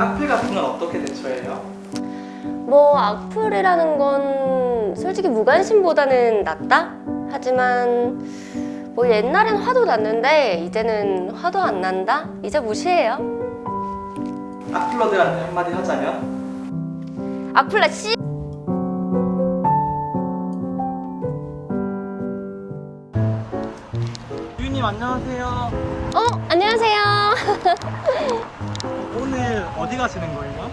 악플 같은 건 어떻게 대처해요? 뭐 악플이라는 건 솔직히 무관심보다는 낫다? 하지만 뭐 옛날엔 화도 났는데 이제는 화도 안 난다? 이제 무시해요. 악플러들한테 한마디 하자면? 악플라 씨. 유님 안녕하세요. 어 안녕하세요. 오늘 어디 가시는 거예요?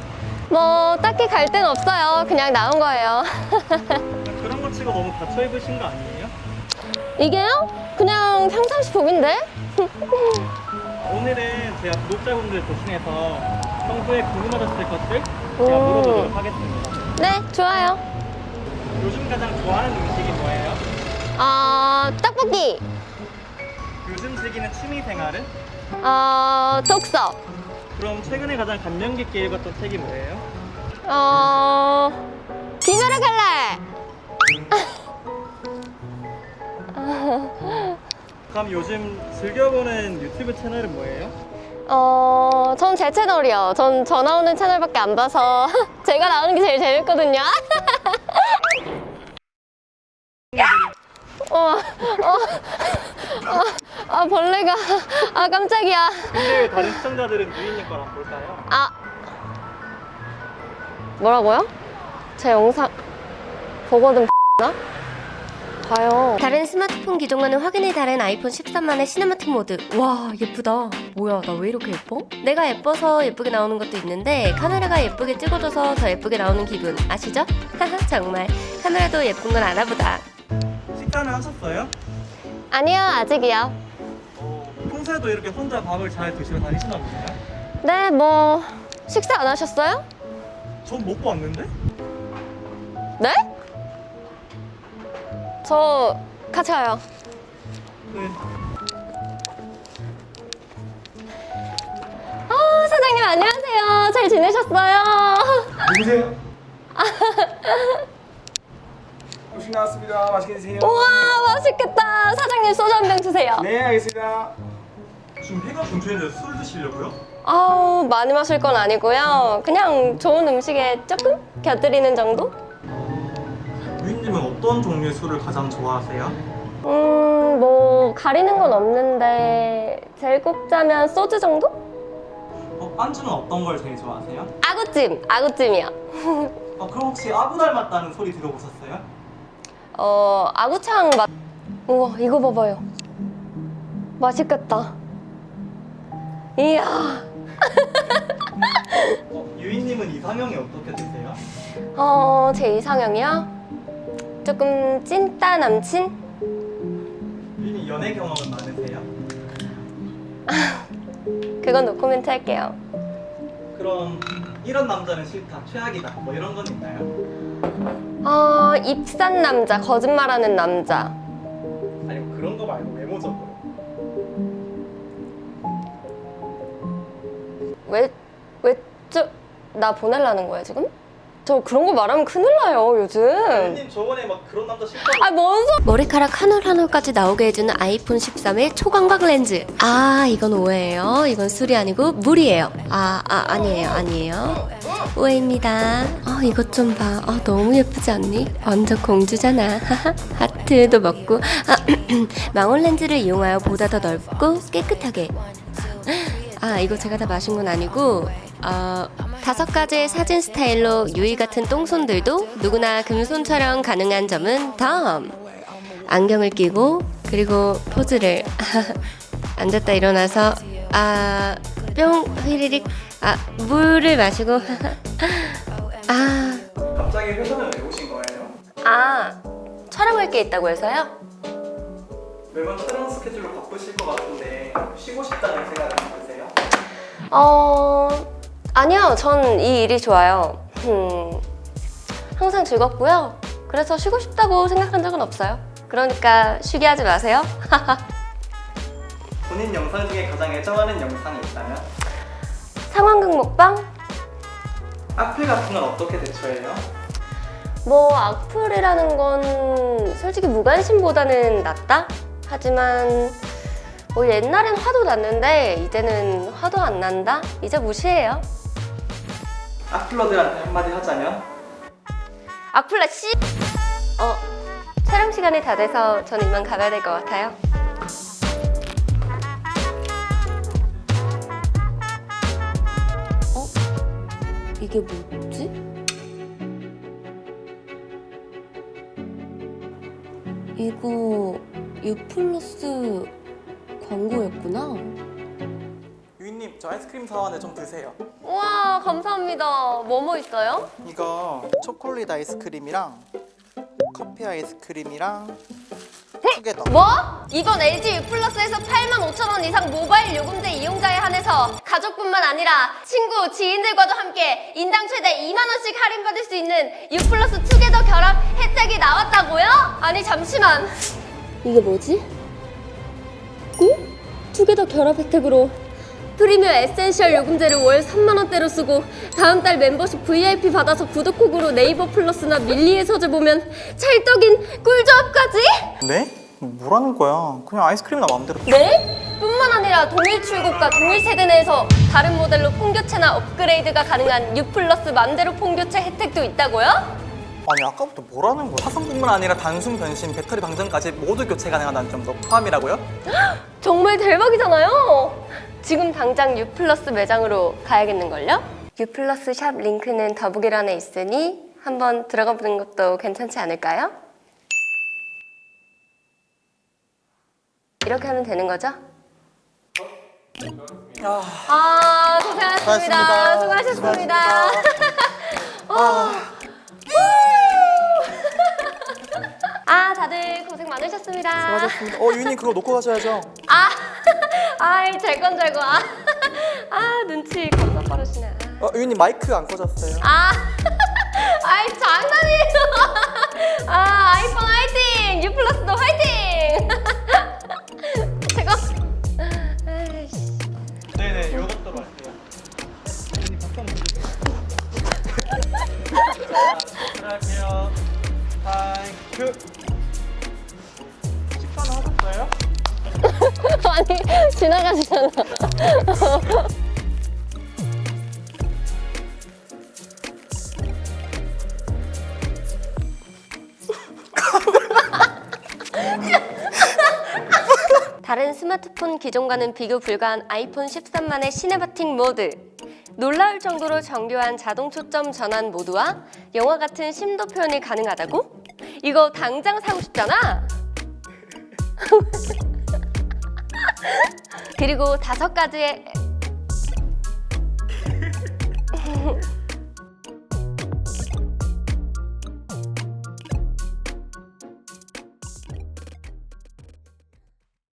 뭐 딱히 갈 데는 없어요. 그냥 나온 거예요. 그런 거 치고 너무 갇혀 입으신 거 아니에요? 이게요? 그냥 평상시 복인데? 오늘은 제가 구독자분들 대신해서 평소에 궁금하셨을 것들 제가 오. 물어보도록 하겠습니다. 네 좋아요. 요즘 가장 좋아하는 음식이 뭐예요? 어 떡볶이. 요즘 즐기는 취미 생활은? 어 독서. 그럼 최근에 가장 감명 깊게 읽었던 책이 뭐예요? 어 기별의 갈래. 그럼 요즘 즐겨보는 유튜브 채널은 뭐예요? 어, 전 제 채널이요. 전저 나오는 채널밖에 안 봐서 제가 나오는 게 제일 재밌거든요. 어, 어, 어, 아, 벌레가. 아, 깜짝이야. 근데 왜 다른 시청자들은 유인님 거랑 볼까요? 아. 뭐라고요? 제 영상 보거든 나? 봐요. 다른 스마트폰 기종과는 확연히 다른 아이폰 13만의 시네마틱 모드. 와, 예쁘다. 뭐야, 나 왜 이렇게 예뻐? 내가 예뻐서 예쁘게 나오는 것도 있는데 카메라가 예쁘게 찍어줘서 더 예쁘게 나오는 기분 아시죠? 하하, 정말 카메라도 예쁜 건 알아보다. 식사는 하셨어요? 아니요, 아직이요. 어, 평소에도 이렇게 혼자 밥을 잘 드시러 다니시나 보네요? 네, 뭐 식사 안 하셨어요? 전 먹고 왔는데? 네? 저 같이 가요. 네. 어, 사장님 안녕하세요. 잘 지내셨어요? 누구세요? 음식 나왔습니다. 맛있게 드세요. 우와, 맛있겠다. 사장님 소주 한 병 주세요. 네, 알겠습니다. 지금 해가 중초인데 술 드시려고요? 아우, 많이 마실 건 아니고요. 그냥 좋은 음식에 조금 곁들이는 정도? 유인님은 어떤 종류의 술을 가장 좋아하세요? 음, 뭐 가리는 건 없는데 제일 꼽자면 소주 정도? 어, 안주는 어떤 걸 제일 좋아하세요? 아구찜, 아구찜이요. 어, 그럼 혹시 아구 닮았다는 소리 들어보셨어요? 어, 아구창 맛. 우와, 이거 봐봐요. 맛있겠다. 이야. 어, 유인님은 이상형이 어떻게 되세요? 어, 제 이상형이요? 조금 찐따 남친? 유인님 연애 경험은 많으세요? 그건 노코멘트 할게요. 그럼 이런 남자는 싫다, 최악이다 뭐 이런 건 있나요? 어, 입산 남자, 거짓말하는 남자. 아니 뭐 그런 거 말고 외모적으로 왜, 왜, 저, 나 보내려는 거야, 지금? 저 그런 거 말하면 큰일 나요, 요즘. 유인님 저번에 막 그런 남자 싫다고 아, 뭔 소... 머리카락 한올 한 올까지 나오게 해주는 아이폰 13의 초광각 렌즈. 아, 이건 오해예요. 이건 술이 아니고 물이에요. 아, 아, 아니에요, 아니에요. 오해입니다. 아, 이것 좀 봐. 아, 너무 예쁘지 않니? 완전 공주잖아. 하하. 하트도 먹고. 아, 망원 렌즈를 이용하여 보다 더 넓고 깨끗하게. 아, 이거 제가 다 마신 건 아니고, 어, 다섯 가지의 사진 스타일로 유이 같은 똥손들도 누구나 금손 촬영 가능한 점은 덤. 안경을 끼고, 그리고 포즈를. 앉았다 일어나서, 아, 뿅, 휘리릭, 아, 물을 마시고, 아, 갑자기 회사는 왜 오신 거예요? 아, 촬영할 게 있다고 해서요? 매번 촬영 스케줄로 바쁘실 것 같은데 쉬고 싶다는 생각은 드세요? 어, 아니요. 전 이 일이 좋아요. 음, 항상 즐겁고요. 그래서 쉬고 싶다고 생각한 적은 없어요. 그러니까 쉬게 하지 마세요. 본인 영상 중에 가장 애정하는 영상이 있다면? 상황극 먹방? 악플 같은 건 어떻게 대처해요? 뭐 악플이라는 건 솔직히 무관심보다는 낫다? 하지만 뭐 옛날엔 화도 났는데 이제는 화도 안 난다? 이제 무시해요. 악플러들한테 한마디 하자면 악플라 씨. 어 촬영 시간이 다 돼서 저는 이만 가봐야 될 것 같아요. 어 이게 뭐지? 이거 유플러스 광고였구나. 유인님 저 아이스크림 사왔는데 좀 드세요. 우와 감사합니다. 뭐뭐 있어요? 이거 초콜릿 아이스크림이랑 커피 아이스크림이랑 두개 더. 뭐? 이건 LG U 플러스에서 8만 5천 원 이상 모바일 요금제 이용자에 한해서 가족뿐만 아니라 친구, 지인들과도 함께 인당 최대 2만 원씩 할인받을 수 있는 U 플러스 투게더 결합 혜택이 나왔다고요? 아니 잠시만. 이게 뭐지? 고? 투게더 결합 혜택으로 프리미어 에센셜 요금제를 월 3만 원대로 쓰고 다음 달 멤버십 VIP 받아서 구독콕으로 네이버 플러스나 밀리의 서재 보면 찰떡인 꿀조합까지? 네? 뭐라는 거야? 그냥 아이스크림이나 마음대로. 네? 뿐만 아니라 동일 출고가 동일 세대 내에서 다른 모델로 폰교체나 업그레이드가 가능한 U 플러스 만대로 폰교체 혜택도 있다고요? 아니 아까부터 뭐라는 거야? 화성뿐만 아니라 단순 변신, 배터리 방전까지 모두 교체 가능한 점도 포함이라고요? 정말 대박이잖아요. 지금 당장 U 플러스 매장으로 가야겠는걸요? U 플러스 샵 링크는 더보기란에 있으니 한번 들어가 보는 것도 괜찮지 않을까요? 이렇게 하면 되는 거죠? 아, 아 고생하셨습니다. 수고하셨습니다. 수고하셨습니다. 아 많으셨습니다. 수고하셨습니다. 어 유인님 그거 놓고 가셔야죠. 아, 아이 잘건 잘건. 아, 아 눈치 겁나 빠르시네. 어 유인님 마이크 안 꺼졌어요. 아, 아이 장난이에요. 아 아이폰 화이팅, U 플러스도 화이팅. 지나가시잖아. 다른 스마트폰 기종과는 비교 불가한 아이폰 13만의 시네마틱 모드. 놀라울 정도로 정교한 자동 초점 전환 모드와 영화 같은 심도 표현이 가능하다고? 이거 당장 사고 싶잖아. 그리고 다섯 가지의